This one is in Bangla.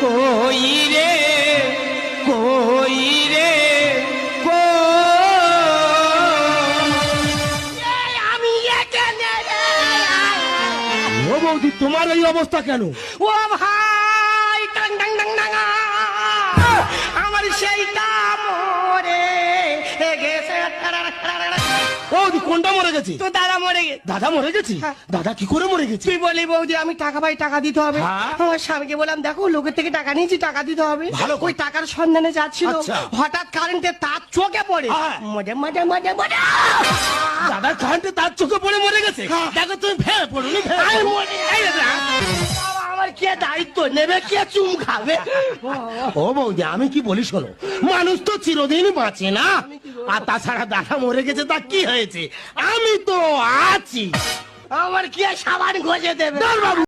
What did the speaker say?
বৌদি কই রে কই আমি এখানে রে। তোমার এই অবস্থা কেন ও ভাই বৌদি কোনটা মরে গেছে? তো দাদা মরে গেছে। দাদা মরে গেছে? হ্যাঁ। দাদা কি করে মরে গেছে? তুই বলি বৌদি আমি টাকা পাই টাকা দিতে হবে। হ্যাঁ। আমার স্বামীকে বললাম দেখো লোকের থেকে টাকা নিয়েছি টাকা দিতে হবে। ভালো ওই টাকার সন্ধানে যাচ্ছিল। আচ্ছা। হঠাৎ কারেন্টের তার চোখে পড়ে। হ্যাঁ। মজা মজা মজা মজা। দাদার কারেন্টে তার চোখে পড়ে মরে গেছে? হ্যাঁ। দেখো তুমি পড়ুনি আমার কে দায়িত্ব নেবে কে চুম খাবে? ও বৌদি আমি কি বলি শোনো? মানুষ তো চিরদিন বাঁচে না। আর তাছাড়া দাদা মরে গেছে তা কি হয়েছে? আমি তো আছি। আমার কি সাবান ঘষে দেবে?